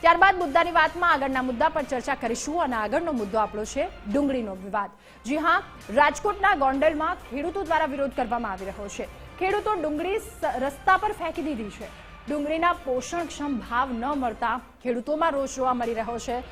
ત્યારબાદ મુદ્દાની વાતમાં આગળના મુદ્દા પર ચર્ચા કરીશું અને આગળનો મુદ્દો આપણો છે ડુંગળીનો વિવાદ. જી હા, રાજકોટના ગોંડલમાં ખેડૂતો દ્વારા વિરોધ કરવામાં આવી રહ્યો છે. ખેડૂતો ડુંગળી રસ્તા પર ફેંકી દીધી છે. ડુંગળીના પોષણક્ષમ ભાવ ન મળતા ખેડૂતોમાં રોષ જોવા મળી રહ્યો છે.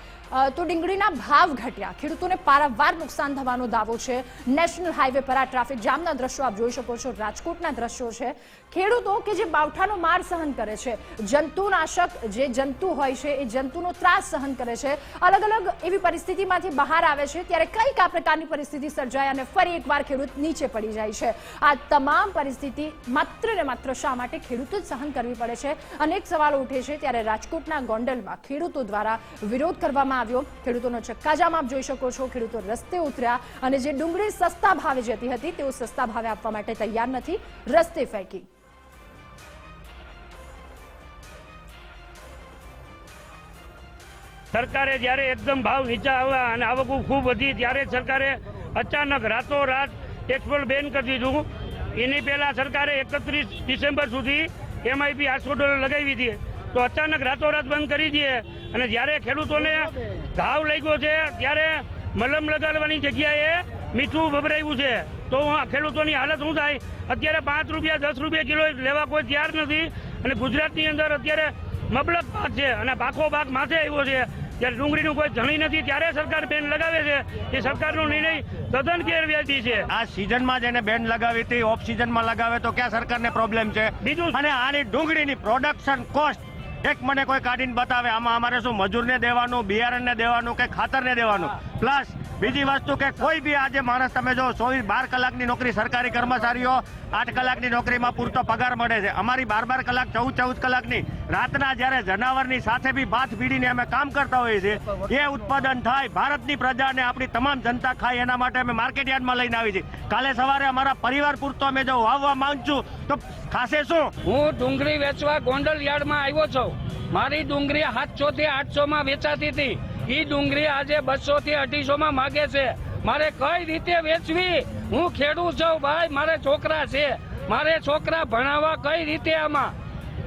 તો ડીંગળીના ભાવ ઘટ્યા. ખેડૂતોને પારાવાર નુકસાન થવાનો દાવો છે. નેશનલ હાઈવે પર આ ટ્રાફિક જામના દ્રશ્યો આપ જોઈ શકો છો. રાજકોટના દ્રશ્યો છે. ખેડૂતો કે જે બાવઠાનો માર સહન કરે છે, જંતુનાશક જે જંતુ હોય છે, એ જંતુનો ત્રાસ સહન કરે છે અલગ અલગ એવી પરિસ્થિતિમાંથી બહાર આવે છે, ત્યારે કંઈક આ પ્રકારની પરિસ્થિતિ સર્જાય અને ફરી એકવાર ખેડૂત નીચે પડી જાય છે. આ તમામ પરિસ્થિતિ માત્ર ને માત્ર શા માટે ખેડૂતો જ સહન કરવી પડે છે? અનેક સવાલો ઉઠે છે, ત્યારે રાજકોટના ગોંડલમાં ખેડૂતો દ્વારા વિરોધ કરવામાં આવ્યો. ખેડૂતોનો ચક્કાજામ આપ જોઈ શકો છો. ખેડૂતો રસ્તે ઉતર્યા અને જે ડુંગળી સસ્તા ભાવે જતી હતી, તેઓ સસ્તા ભાવે આપવા માટે તૈયાર નથી. રસ્તે ફેંકી. સરકારે જ્યારે એકદમ ભાવ નીચા આવ્યા અને આવક ખૂબ વધી, ત્યારે સરકારે અચાનક રાતોરાત એક્સપોર્ટ બેન કરી દીધું. એની પહેલા સરકારે એકત્રીસ ડિસેમ્બર સુધી એમઆઈપી આઠસો લગાવી હતી તો અચાનક રાતોરાત બંધ કરી દઈએ. અને જ્યારે ખેડૂતોને ઘાવ લાગ્યો છે ત્યારે મલમ લગાડવાની જગ્યાએ મીઠું ભભરાયું છે. તો ખેડૂતોની હાલત શું થાય? અત્યારે પાંચ રૂપિયા દસ રૂપિયા કિલો લેવા કોઈ તૈયાર નથી. અને ગુજરાતની અંદર અત્યારે મબલક પાક છે અને પાકો પાક માથે આવ્યો છે. જ્યારે ડુંગળીનું કોઈ ધણી નથી ત્યારે સરકાર બેન લગાવે છે. એ સરકારનો નિર્ણય તદ્દન ગેરવ્યાજી છે. આ સિઝનમાં જેને બેન લગાવી હતી ઓફ સિઝનમાં લગાવે તો ક્યાં સરકારને પ્રોબ્લેમ છે? બીજું- અને આની ડુંગળીની પ્રોડક્શન કોસ્ટ એક મને કોઈ કાઢીને બતાવે, આમાં અમારે શું, મજૂરને દેવાનું, બિયારણને દેવાનું કે ખાતરને દેવાનું? પ્લસ બીજી વસ્તુ કે કોઈ બી આજે માણસ, તમે જો ચોવીસ, બાર કલાકની નોકરી સરકારી કર્મચારીઓ, આઠ કલાકની નોકરીમાં પૂરતો પગાર મળે છે. અમારી બાર બાર કલાક, ચૌદ ચૌદ કલાકની રાતના જ્યારે જનાવરની સાથે બી ભાત પીડીને અમે કામ કરતા હોઈએ છીએ, એ ઉત્પાદન થાય, ભારતની પ્રજાને આપણી તમામ જનતા ખાય, એના માટે અમે માર્કેટ યાર્ડમાં લઈને આવી છીએ. કાલે સવારે અમારા પરિવાર પૂરતો અમે જો વાવવા માંગ છું તો ખાસે શું? હું ડુંગળી વેચવા ગોંડલ યાર્ડમાં આવ્યો છું. મારી ડુંગળી સાતસો થી આઠસો માં વેચાતી હતી. ઈ ડુંગળી આજે બસો થી અઢીસો માં માગે છે. મારે કઈ રીતે વેચવી? હું ખેડૂત છું ભાઈ, મારે છોકરા છે. મારે છોકરા ભણાવવા કઈ રીતે આમાં?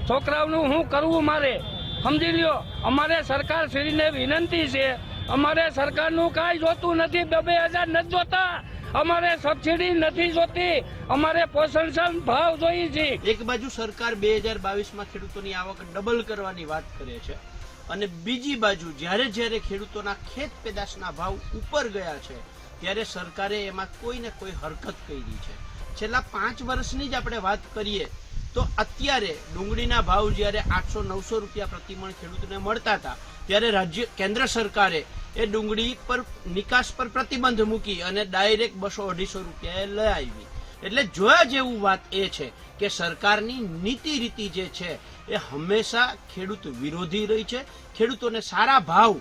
છોકરાઓનું હું કરવું મારે? સમજી લ્યો, અમારે સરકાર શ્રીને વિનંતી છે. અમારે સરકારનું કાંઈ જોતું નથી બે હજાર નથી જોતા. અમારે સબસિડી નથી જોતી. અમારે પોષણ ભાવ જોઈએ છે. એક બાજુ સરકાર બે હજાર બાવીસમાં ખેડૂતોની આવક ડબલ કરવાની વાત કરે છે. અને બીજી બાજુ જ્યારે જ્યારે ખેડૂતોના ખેત પેદાશના ભાવ ઉપર ગયા છે, ત્યારે સરકારે એમાં કોઈ ને કોઈ હરકત કરી છે. છેલ્લા પાંચ વર્ષની જ આપણે વાત કરીએ, તો અત્યારે ડુંગળીના ભાવ જ્યારે આઠસો નવસો રૂપિયા પ્રતિમણ ખેડૂતને મળતા હતા, ત્યારે રાજ્ય, કેન્દ્ર સરકારે એ ડુંગળી પર, નિકાસ પર પ્રતિબંધ મૂકી અને ડાયરેક્ટ બસો અઢીસો રૂપિયાએ લઈ આવી. એટલે જોયા જેવું વાત એ છે કે સરકારની નીતિ રીતિ જે છે એ હંમેશા ખેડૂત વિરોધી રહી છે. ખેડૂતોને સારા ભાવ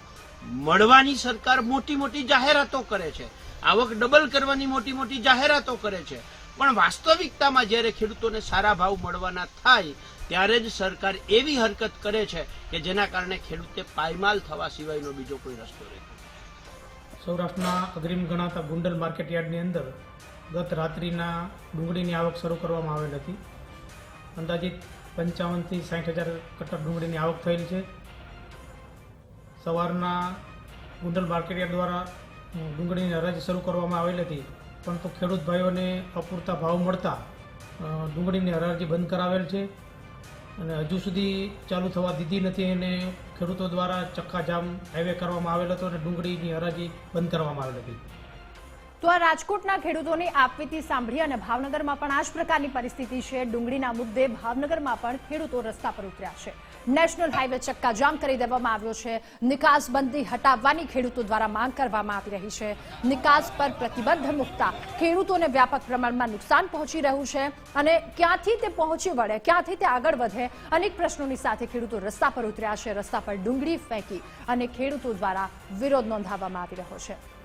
મળવાની સરકાર મોટી મોટી જાહેરાતો કરે છે. આવક ડબલ કરવાની મોટી મોટી જાહેરાતો કરે છે. પણ વાસ્તવિકતામાં જ્યારે ખેડૂતોને સારા ભાવ મળવાના થાય, ત્યારે જ સરકાર એવી હરકત કરે છે કે જેના કારણે ખેડૂતે પાયમાલ થવા સિવાયનો બીજો કોઈ રસ્તો રહેતો. સૌરાષ્ટ્રના અગ્રીમ ગણાતા ગુંડલ માર્કેટ યાર્ડની અંદર ગત રાત્રિના ડુંગળીની આવક શરૂ કરવામાં આવેલ હતી. અંદાજિત પંચાવનથી સાઠ હજાર કટ્ટર ડુંગળીની આવક થયેલ છે. સવારના ગુંડલ માર્કેટયાર્ડ દ્વારા ડુંગળીની હરાજી શરૂ કરવામાં આવેલ હતી. પરંતુ ખેડૂત ભાઈઓને અપૂરતા ભાવ મળતા ડુંગળીની હરાજી બંધ કરાવેલ છે અને હજુ સુધી ચાલુ થવા દીધી નથી અને ખેડૂતો દ્વારા ચક્કાજામ હાઈવે કરવામાં આવેલ હતો અને ડુંગળીની હરાજી બંધ કરવામાં આવેલ હતી. તો આ રાજકોટના ખેડૂતોની આપવીતી સાંભળી અને ભાવનગરમાં પણ આ જ પ્રકારની પરિસ્થિતિ છે. ડુંગળીના મુદ્દે ભાવનગરમાં પણ ખેડૂતો રસ્તા પર ઉતર્યા છે. નેશનલ હાઈવે ચક્કાજામ કરી દેવામાં આવ્યો છે. નિકાસબંધી હટાવવાની ખેડૂતો દ્વારા માંગ કરવામાં આવી રહી છે. નિકાસ પર પ્રતિબંધ મૂકતા ખેડૂતોને વ્યાપક પ્રમાણમાં નુકસાન પહોંચી રહ્યું છે અને ક્યાંથી તે પહોંચી વળે, ક્યાંથી તે આગળ વધે અનેક પ્રશ્નોની સાથે ખેડૂતો રસ્તા પર ઉતર્યા છે. રસ્તા પર ડુંગળી ફેંકી અને ખેડૂતો દ્વારા વિરોધ નોંધાવવામાં આવી રહ્યો છે.